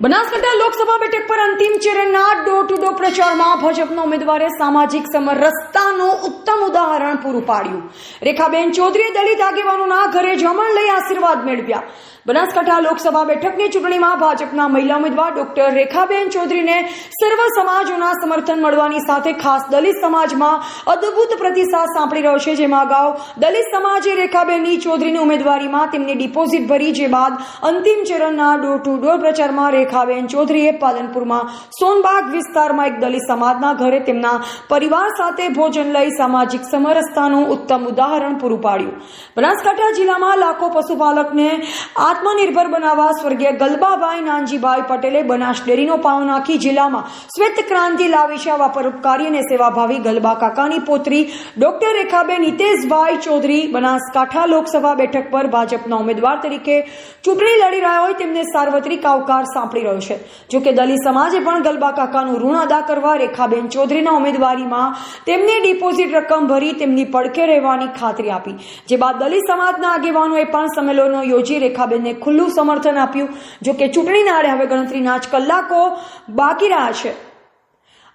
બનાસકાંઠા લોકસભા બેઠક પર અંતિમ ચરણના ડોર ટુ ડોર પ્રચારમાં ભાજપના ઉમેદવારે સામાજિક સમરસતાનું ઉત્તમ ઉદાહરણ પૂરું પાડ્યું. રેખાબેન ચૌધરીએ દલિત આગેવાનોના ઘરે જમણ લઈ આશીર્વાદ મેળવ્યા. બનાસકાંઠા લોકસભા બેઠકની ચૂંટણીમાં ભાજપના મહિલા ઉમેદવાર ડોક્ટર રેખાબેન ચૌધરીને સર્વ સમાજોના સમર્થન મળવાની સાથે ખાસ દલિત સમાજમાં અદ્ભુત પ્રતિસાદ સાંપડી રહ્યો છે. જેમાં અગાઉ દલિત સમાજે રેખાબેનની ચૌધરીની ઉમેદવારીમાં તેમની ડિપોઝિટ ભરી, જે બાદ અંતિમ ચરણના ડોર ટુ ડોર પ્રચારમાં રેખાબેન ચૌધરીએ પાલનપુરમાં સોનબાગ વિસ્તારમાં એક દલિત સમાજના ઘરે તેમના પરિવાર સાથે ભોજન લઈ સામાજિક સમરસતાનું ઉત્તમ ઉદાહરણ પૂરું પાડ્યું. બનાસકાંઠા જિલ્લામાં લાખો પશુપાલકને આત્મનિર્ભર બનાવવા સ્વર્ગીય ગલબાભાઈ નાનજીભાઈ પટેલે બનાસ ડેરીનો પાવ નાખી જિલ્લામાં શ્વેત ક્રાંતિ લાવી છે. આવા પરોપકારી અને સેવાભાવી ગલબા કાકાની પોત્રી ડોક્ટર રેખાબેન હિતેશભાઈ ચૌધરી બનાસકાંઠા લોકસભા બેઠક પર ભાજપના ઉમેદવાર તરીકે ચૂંટણી લડી રહ્યા હોય તેમને સાર્વત્રિક આવકાર સાંપડી રહ્યો છે. જો કે દલિત સમાજે પણ ગલબા કાકાનું ઋણ અદા કરવા રેખાબેન ચૌધરીના ઉમેદવારીમાં તેમની ડિપોઝિટ રકમ ભરી તેમની પડખે રહેવાની ખાતરી આપી. જે બાદ દલિત સમાજના આગેવાનોએ પણ સંમેલનો યોજી રેખાબેનને ખુલ્લું સમર્થન આપ્યું. જો કે ચૂંટણીના આડે હવે ગણતરીના જ કલાકો બાકી રહ્યા છે.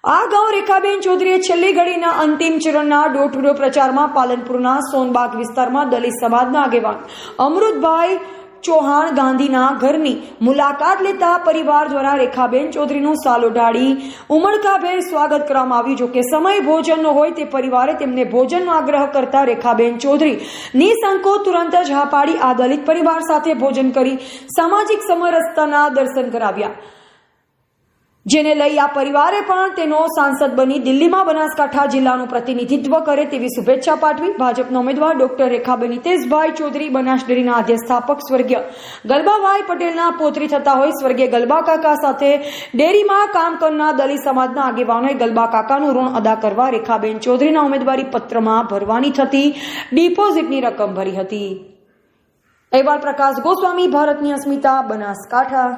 આ અગાઉ રેખાબેન ચૌધરીએ છેલ્લી ઘડીના અંતિમ ચરણના ડોર પ્રચારમાં પાલનપુરના સોનબાગ વિસ્તારમાં દલિત સમાજના આગેવાન અમૃતભાઈ ચૌહાણ ગાંધીના ઘરની મુલાકાત લેતા પરિવાર દ્વારા રેખાબેન ચૌધરીનું સાલો ઢાળી ઉમળકાભેર સ્વાગત કરવામાં આવ્યું. જો કે સમય ભોજનનો હોય તે પરિવારે તેમને ભોજનનો આગ્રહ કરતા રેખાબેન ચૌધરી નિસંકો તુરંત જ હા પાડી. આ દલિત પરિવાર સાથે ભોજન કરી સામાજિક સમરસતાના દર્શન કરાવ્યા. જેને લઈ આ પરિવારે પણ તેનો સાંસદ બની દિલ્હીમાં બનાસકાંઠા જિલ્લાનું પ્રતિનિધિત્વ કરે તેવી શુભેચ્છા પાઠવી ભાજપના ઉમેદવાર ડોક્ટર રેખાબેન હિતેશભાઈ ચૌધરી બનાસ ડેરીના આદ્ય સ્થાપક સ્વર્ગીય ગલબાભાઈ પટેલના પોત્રી થતા હોય સ્વર્ગીય ગલબા કાકા સાથે ડેરીમાં કામ કરનાર દલિત સમાજના આગેવાનોએ ગલબા કાકાનું ઋણ અદા કરવા રેખાબેન ચૌધરીના ઉમેદવારી પત્રમાં ભરવાની થતી ડિપોઝિટની રકમ ભરી હતી. અહેવાલ પ્રકાશ ગોસ્વામી, ભારતની અસ્મિતા, બનાસકાંઠા.